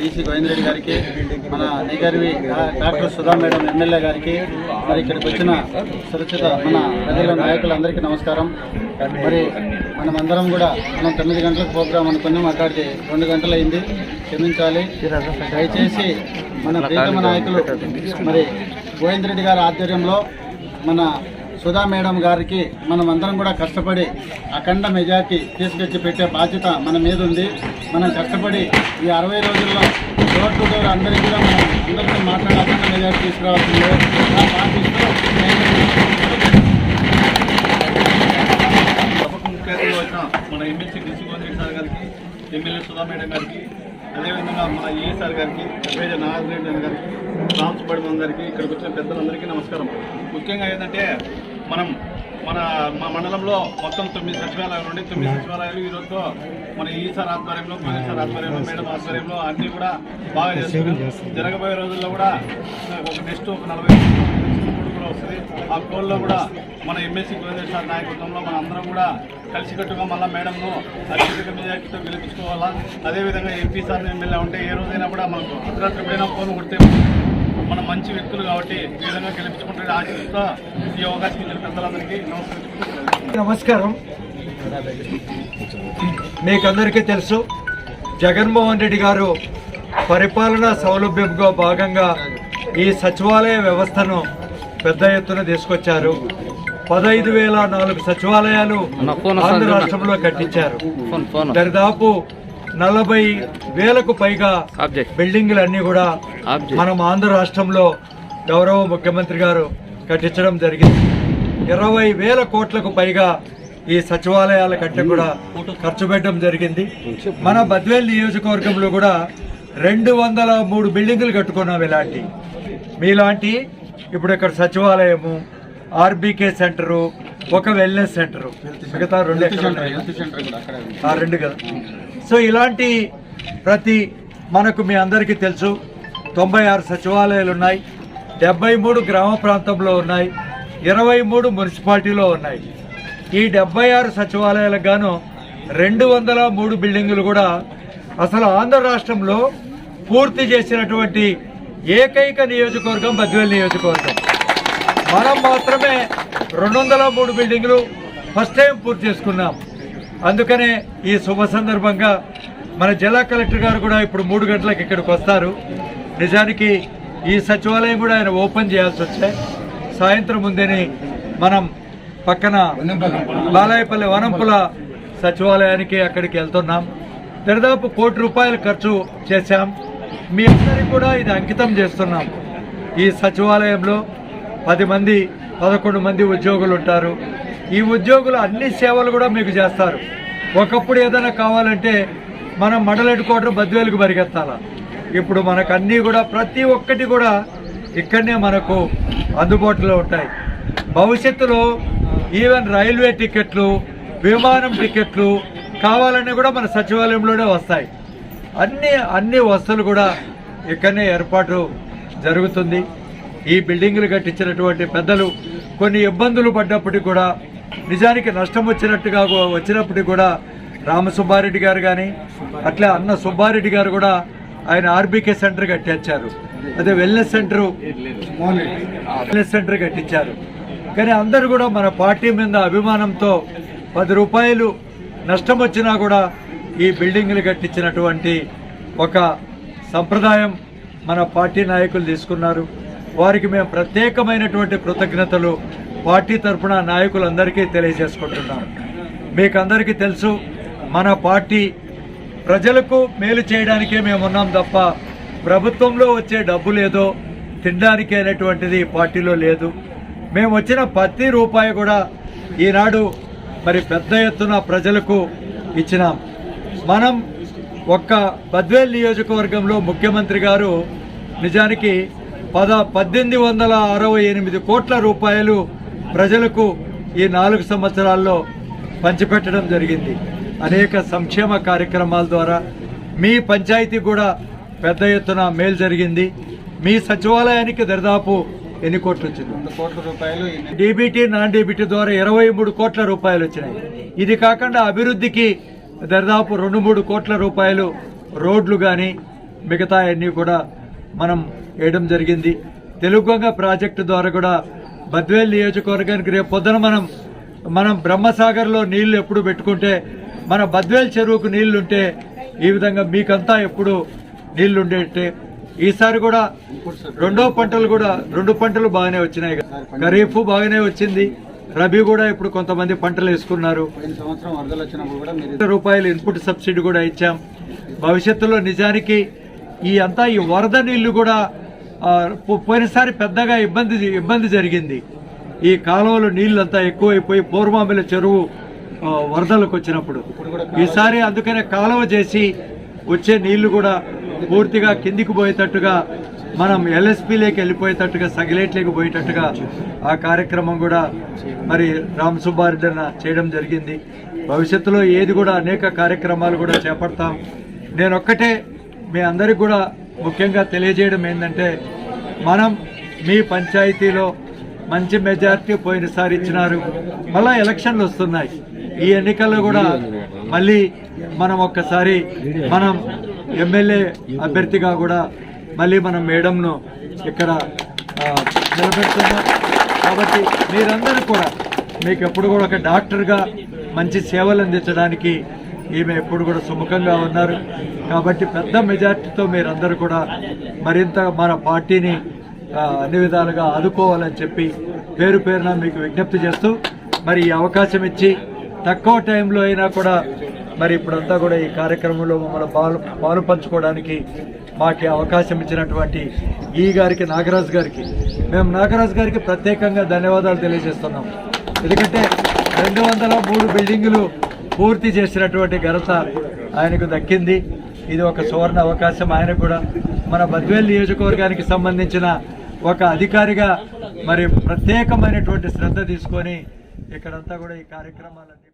DC Govinda Reddy గారికి మన నిగర్వి డాక్టర్ సుధా మేడం ఎమ్మెల్యే గారికి మరి ఇక్కడికి వచ్చిన సురక్షిత మన ప్రజల నాయకులందరికీ నమస్కారం. మరి మనమందరం కూడా మనం తొమ్మిది గంటలకు ప్రోగ్రాం అనుకున్నాం అక్కడికి రెండు గంటలు అయింది క్షమించాలి. దయచేసి మన ప్రీతమ నాయకులు మరి గోవిందరెడ్డి గారి ఆధ్వర్యంలో మన సుధా మేడం గారికి మనం అందరం కూడా కష్టపడి అఖండ మెజార్టీ తీసుకొచ్చి పెట్టే బాధ్యత మన మీద ఉంది. మనం కష్టపడి ఈ అరవై రోజుల్లో డోర్ టు డోర్ అందరికీ కూడా మనం అందరితో మాట్లాడి అఖండ మెజార్టీ తీసుకురావాల్సిందే. ఆ పాటిస్తూ వచ్చిన మన ఎమ్మెల్సీ డిసి సార్ గారికి ఎమ్మెల్యే సుధా మేడం గారికి అదేవిధంగా మన ఏ సార్ గారికి ఎమ్మెల్యే నాగార్జున గారికి రామ్స్ బడిమన్ గారికి ఇక్కడికి వచ్చిన పెద్దలందరికీ నమస్కారం. ముఖ్యంగా ఏంటంటే మనం మన మా మండలంలో మొత్తం తొమ్మిది సచివాలయాలు ఉండి తొమ్మిది సచివాలయాలు ఈరోజు మన ఈ సార్ ఆధ్వర్యంలో పోలీస్ సార్ ఆధ్వర్యంలో మేడం ఆధ్వర్యంలో అన్నీ కూడా బాగా చేస్తున్నాం జరగబోయే రోజుల్లో కూడా ఒక నెక్స్ట్ ఒక నలభై వస్తుంది. ఆ కోల్లో కూడా మన ఎమ్మెల్సీ గోవిందర్ సార్ నాయకత్వంలో మన అందరం కూడా కలిసికట్టుగా మళ్ళీ మేడంను అత్యధిక మెజార్టీతో గెలిపించుకోవాలా? అదేవిధంగా ఎంపీ సార్ ఎమ్మెల్యే ఉంటే ఏ రోజైనా కూడా మనకు అర్ధరాత్రి ఎప్పుడైనా ఫోన్ కొడితే మన మంచి వ్యక్తులు కాబట్టి ఈ విధంగా గెలిపించుకుంటే ఆశిస్తూ ఈ అవకాశం ఇచ్చిన పెద్దలందరికీ నమస్కారం. మీకందరికీ తెలుసు జగన్మోహన్ రెడ్డి గారు పరిపాలనా సౌలభ్యంగా భాగంగా ఈ సచివాలయ వ్యవస్థను పెద్ద ఎత్తున తీసుకొచ్చారు. పదహైదు వేల నాలుగు సచివాలయాలు ఆంధ్ర రాష్ట్రంలో కట్టించారు. దరిదాపు నలభై వేలకు పైగా బిల్డింగ్లు అన్ని కూడా మనం ఆంధ్ర రాష్ట్రంలో గౌరవ ముఖ్యమంత్రి గారు కట్టించడం జరిగింది. ఇరవై వేల కోట్లకు పైగా ఈ సచివాలయాల కంటే కూడా ఖర్చు పెట్టడం జరిగింది. మన బద్వేల్ నియోజకవర్గంలో కూడా రెండు వందల మూడు బిల్డింగులు కట్టుకున్నాం ఇలాంటి. మీలాంటి ఇప్పుడు ఇక్కడ సచివాలయము ఆర్బీకే సెంటరు ఒక వెల్నెస్ సెంటరు మిగతా రెండు ఎక్కడ ఉన్నాయి? హెల్త్ సెంటర్ కూడా అక్కడే ఉంది. ఆ రెండు కదా. సో ఇలాంటి ప్రతి మనకు మీ అందరికీ తెలుసు. తొంభై ఆరు సచివాలయాలు ఉన్నాయి. డెబ్బై మూడు గ్రామ ప్రాంతంలో ఉన్నాయి. ఇరవై మూడు మున్సిపాలిటీలో ఉన్నాయి. ఈ డెబ్బై ఆరు సచివాలయాలకు గాను రెండు వందల మూడు బిల్డింగులు కూడా అసలు ఆంధ్ర రాష్ట్రంలో పూర్తి చేసినటువంటి ఏకైక నియోజకవర్గం బద్వేల్ నియోజకవర్గం. మనం మాత్రమే రెండు వందల మూడు బిల్డింగులు ఫస్ట్ టైం పూర్తి చేసుకున్నాం. అందుకనే ఈ శుభ సందర్భంగా మన జిల్లా కలెక్టర్ గారు కూడా ఇప్పుడు మూడు గంటలకు ఇక్కడికి వస్తారు. నిజానికి ఈ సచివాలయం కూడా ఆయన ఓపెన్ చేయాల్సి వచ్చాయి సాయంత్రం ముందని మనం పక్కన బాలాయపల్లి వనంపుల సచివాలయానికి అక్కడికి వెళ్తున్నాం. దరిదాపు కోటి రూపాయలు ఖర్చు చేశాం. మీ అందరికీ కూడా ఇది అంకితం చేస్తున్నాం. ఈ సచివాలయంలో పది మంది పదకొండు మంది ఉద్యోగులు ఉంటారు. ఈ ఉద్యోగులు అన్ని సేవలు కూడా మీకు చేస్తారు. ఒకప్పుడు ఏదైనా కావాలంటే మనం మడలెట్టుకోవడం హెడ్ పరిగెత్తాల? ఇప్పుడు మనకు అన్నీ కూడా ప్రతి ఒక్కటి కూడా ఇక్కడనే మనకు అందుబాటులో ఉంటాయి. భవిష్యత్తులో ఈవెన్ రైల్వే టికెట్లు విమానం టికెట్లు కావాలన్నీ కూడా మన సచివాలయంలోనే వస్తాయి. అన్ని అన్ని వస్తువులు కూడా ఇక్కడనే ఏర్పాటు జరుగుతుంది. ఈ బిల్డింగులు కట్టించినటువంటి పెద్దలు కొన్ని ఇబ్బందులు పడ్డప్పటికి కూడా నిజానికి నష్టం వచ్చినట్టుగా వచ్చినప్పుడు కూడా రామసుబ్బారెడ్డి గారు కానీ అట్లా అన్న సుబ్బారెడ్డి గారు కూడా ఆయన ఆర్బీకే సెంటర్ కట్టించారు. అదే వెల్నెస్ సెంటర్ వెల్నెస్ సెంటర్ కట్టించారు. కానీ అందరూ కూడా మన పార్టీ మీద అభిమానంతో పది రూపాయలు నష్టం వచ్చినా కూడా ఈ బిల్డింగ్లు కట్టించినటువంటి ఒక సంప్రదాయం మన పార్టీ నాయకులు తీసుకున్నారు. వారికి మేము ప్రత్యేకమైనటువంటి కృతజ్ఞతలు పార్టీ తరఫున నాయకులందరికీ తెలియజేసుకుంటున్నాను మీకు అందరికీ తెలుసు మన పార్టీ ప్రజలకు మేలు చేయడానికే మేమున్నాం తప్ప ప్రభుత్వంలో వచ్చే డబ్బు లేదో తినడానికి అనేటువంటిది పార్టీలో లేదు. మేము వచ్చిన ప్రతి రూపాయి కూడా ఈనాడు మరి పెద్ద ఎత్తున ప్రజలకు ఇచ్చినాం. మనం ఒక్క బద్వేల్ నియోజకవర్గంలో ముఖ్యమంత్రి గారు నిజానికి పద పద్దెనిమిది వందల అరవై ఎనిమిది కోట్ల రూపాయలు ప్రజలకు ఈ నాలుగు సంవత్సరాల్లో పంచిపెట్టడం జరిగింది. అనేక సంక్షేమ కార్యక్రమాల ద్వారా మీ పంచాయతీ కూడా పెద్ద ఎత్తున మేలు జరిగింది. మీ సచివాలయానికి దరిదాపు ఎన్ని కోట్లు వచ్చింది? కోట్ల రూపాయలు డీబీటీ నాన్ డీబీటీ ద్వారా ఇరవై మూడు కోట్ల రూపాయలు వచ్చినాయి. ఇది కాకుండా అభివృద్ధికి దరిదాపు రెండు మూడు కోట్ల రూపాయలు రోడ్లు కానీ మిగతా అన్నీ కూడా మనం వేయడం జరిగింది. తెలుగుగంగ ప్రాజెక్టు ద్వారా కూడా బద్వేల్ నియోజకవర్గానికి రేపు పొద్దున మనం మనం బ్రహ్మసాగర్లో నీళ్ళు ఎప్పుడు పెట్టుకుంటే మన బద్వేల్ చెరువుకు నీళ్ళు ఉంటే ఈ విధంగా మీకంతా ఎప్పుడు నీళ్ళు ఉండేట్టే ఈసారి కూడా రెండో పంటలు కూడా రెండు పంటలు బాగానే వచ్చినాయి. ఖరీఫ్ బాగానే వచ్చింది. రబీ కూడా ఇప్పుడు కొంతమంది పంటలు వేసుకున్నారు. రూపాయలు ఇన్పుట్ సబ్సిడీ కూడా ఇచ్చాం. భవిష్యత్తులో నిజానికి ఈ అంతా ఈ వరద నీళ్ళు కూడా పోయినసారి పెద్దగా ఇబ్బంది ఇబ్బంది జరిగింది. ఈ కాలువలో నీళ్ళంతా ఎక్కువైపోయి పూర్వామిల చెరువు వరదలకు వచ్చినప్పుడు. ఈసారి అందుకనే కాలువ చేసి వచ్చే నీళ్ళు కూడా పూర్తిగా కిందికి పోయేటట్టుగా మనం ఎల్ఎస్పీలోకి వెళ్ళిపోయేటట్టుగా సగిలేట్లోకి పోయేటట్టుగా ఆ కార్యక్రమం కూడా మరి రామ్ సుబ్బారెడ్డి చేయడం జరిగింది. భవిష్యత్తులో ఏది కూడా అనేక కార్యక్రమాలు కూడా చేపడతాం. నేను ఒక్కటే మీ అందరికి కూడా ముఖ్యంగా తెలియజేయడం ఏంటంటే మనం మీ పంచాయతీలో మంచి మెజారిటీ పోయినసారి ఇచ్చినారు మళ్ళా ఎలక్షన్లు వస్తున్నాయి. ఈ ఎన్నికల్లో కూడా మళ్ళీ మనం ఒక్కసారి మనం ఎమ్మెల్యే అభ్యర్థిగా కూడా మళ్ళీ మనం మేడంను ఇక్కడ నిలబెడుతున్నాం. కాబట్టి మీరందరూ కూడా మీకు ఎప్పుడు కూడా ఒక డాక్టర్గా మంచి సేవలు అందించడానికి ఈమె ఎప్పుడు కూడా సుముఖంగా ఉన్నారు. కాబట్టి పెద్ద మెజార్టీతో మీరందరూ కూడా మరింత మన పార్టీని అన్ని విధాలుగా ఆదుకోవాలని చెప్పి పేరు పేరున మీకు విజ్ఞప్తి చేస్తూ మరి ఈ అవకాశం ఇచ్చి తక్కువ టైంలో అయినా కూడా మరి ఇప్పుడంతా కూడా ఈ కార్యక్రమంలో మమ్మల్ని పాలు పాలు పంచుకోవడానికి మాకు అవకాశం ఇచ్చినటువంటి ఈ గారికి నాగరాజు గారికి. మేము నాగరాజు గారికి ప్రత్యేకంగా ధన్యవాదాలు తెలియజేస్తున్నాం. ఎందుకంటే రెండు వందల మూడు బిల్డింగులు పూర్తి చేసినటువంటి ఘనత ఆయనకు దక్కింది. ఇది ఒక సువర్ణ అవకాశం. ఆయన కూడా మన బద్వేల్ నియోజకవర్గానికి సంబంధించిన ఒక అధికారిగా మరి ప్రత్యేకమైనటువంటి శ్రద్ధ తీసుకొని ఇక్కడంతా కూడా ఈ కార్యక్రమాలన్నీ